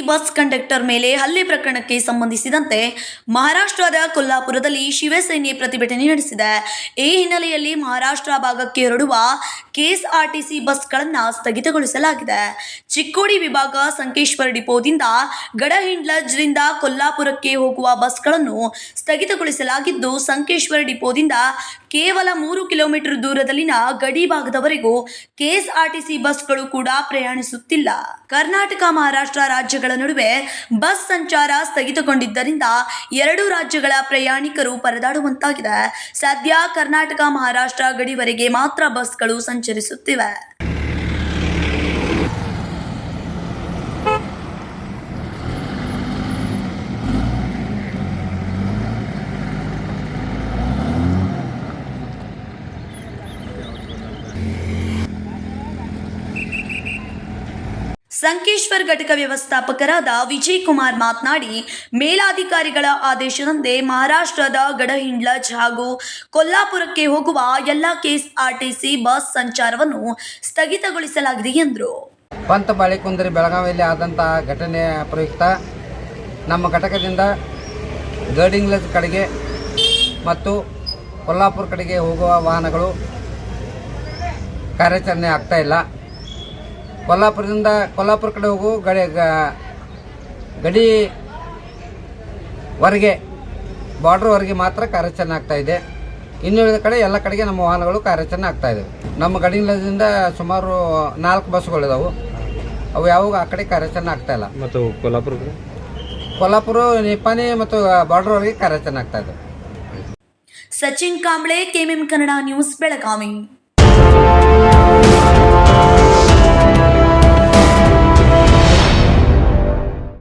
Bus conductor ಮೇಲೆ ಹಲ್ಲೆ ಪ್ರಕರಣಕ್ಕೆ ಸಂಬಂಧಿಸಿದಂತೆ ಮಹಾರಾಷ್ಟ್ರದ ಕೊಲ್ಲಾಪುರದಲ್ಲಿ ಶಿವಸೇನೆ ಪ್ರತಿಭಟನೆ ನಡೆಸಿದೆ. ಈ ಹಿನ್ನೆಲೆಯಲ್ಲಿ ಮಹಾರಾಷ್ಟ್ರ ಭಾಗಕ್ಕೆ ಹೊರಡುವ ಕೆಎಸ್ಆರ್ಟಿಸಿ ಬಸ್ಗಳನ್ನು ಸ್ಥಗಿತಗೊಳಿಸಲಾಗಿದೆ. ಚಿಕ್ಕೋಡಿ ವಿಭಾಗ ಸಂಕೇಶ್ವರ ಡಿಪೋದಿಂದ ಗಡಹಿಂಡ್ಲಜ್ರಿಂದ ಕೊಲ್ಲಾಪುರಕ್ಕೆ ಹೋಗುವ ಬಸ್ಗಳನ್ನು ಸ್ಥಗಿತಗೊಳಿಸಲಾಗಿದ್ದು, ಸಂಕೇಶ್ವರ ಡಿಪೋದಿಂದ ಕೇವಲ ಮೂರು ಕಿಲೋಮೀಟರ್ ದೂರದಲ್ಲಿನ ಗಡಿ ಭಾಗದವರೆಗೂ ಕೆಎಸ್ಆರ್ಟಿಸಿ ಬಸ್ಗಳು ಕೂಡ ಪ್ರಯಾಣಿಸುತ್ತಿಲ್ಲ. ಕರ್ನಾಟಕ, ಮಹಾರಾಷ್ಟ್ರ ರಾಜ್ಯಗಳ ನಡುವೆ ಬಸ್ ಸಂಚಾರ ಸ್ಥಗಿತಗೊಂಡಿದ್ದರಿಂದ ಎರಡು ರಾಜ್ಯಗಳ ಪ್ರಯಾಣಿಕರು ಪರದಾಡುವಂತಾಗಿದೆ. ಸದ್ಯ ಕರ್ನಾಟಕ, ಮಹಾರಾಷ್ಟ್ರ ಗಡಿವರೆಗೆ ಮಾತ್ರ ಬಸ್ಗಳು ಸಂಚರಿಸುತ್ತಿವೆ. ಸಂಕೇಶ್ವರ್ ಘಟಕ ವ್ಯವಸ್ಥಾಪಕರಾದ ವಿಜಯ್ ಕುಮಾರ್ ಮಾತನಾಡಿ, ಮೇಲಾಧಿಕಾರಿಗಳ ಆದೇಶದಂತೆ ಮಹಾರಾಷ್ಟ್ರದ ಗಡಹಿಂಡ್ಲಜ್ ಹಾಗೂ ಕೊಲ್ಲಾಪುರಕ್ಕೆ ಹೋಗುವ ಎಲ್ಲ ಕೆಎಸ್ಆರ್ಟಿಸಿ ಬಸ್ ಸಂಚಾರವನ್ನು ಸ್ಥಗಿತಗೊಳಿಸಲಾಗಿದೆ ಎಂದರು. ಪಂತ ಬಾಳಿಕುಂದ್ರಿ ಬೆಳಗಾವಿಯಲ್ಲಿ ಆದಂತಹ ಘಟನೆ ಪ್ರಯುಕ್ತ ನಮ್ಮ ಘಟಕದಿಂದ ಗಡಿಂಗ್ಲಜ್ ಕಡೆಗೆ ಮತ್ತು ಕೊಲ್ಲಾಪುರ ಕಡೆಗೆ ಹೋಗುವ ವಾಹನಗಳು ಕಾರ್ಯಾಚರಣೆ ಆಗ್ತಾ ಇಲ್ಲ. ಕೊಲ್ಲಾಪುರದಿಂದ ಕೊಲ್ಲಾಪುರ ಕಡೆ ಹೋಗು ಗಡಿ ಗ- ಗಡಿ ಹೊರಗೆ ಬಾರ್ಡ್ರ್ವರೆಗೆ ಮಾತ್ರ ಕಾರ್ಯಾಚರಣೆ ಆಗ್ತಾ ಇದೆ. ಇನ್ನುಳಿದ ಕಡೆ ಎಲ್ಲ ಕಡೆಗೆ ನಮ್ಮ ವಾಹನಗಳು ಕಾರ್ಯಾಚರಣೆ ಆಗ್ತಾ ಇದ್ದಾವೆ ನಮ್ಮ ಗಡಿಲದಿಂದ ಸುಮಾರು ನಾಲ್ಕು ಬಸ್ಗಳಿದಾವೆ ಅವು ಯಾವಾಗ ಆ ಕಡೆ ಕಾರ್ಯಾಚರಣೆ ಆಗ್ತಾ ಇಲ್ಲ. ಮತ್ತು ಕೊಲ್ಲಾಪುರ ಕೊಲ್ಲಾಪುರ ನಿಪಾನಿ ಮತ್ತು ಬಾರ್ಡ್ರ್ವರೆಗೆ ಕಾರ್ಯಾಚರಣೆ ಆಗ್ತಾ ಇದೆ. Sachin Kamble KMM Kannada news Belagavi.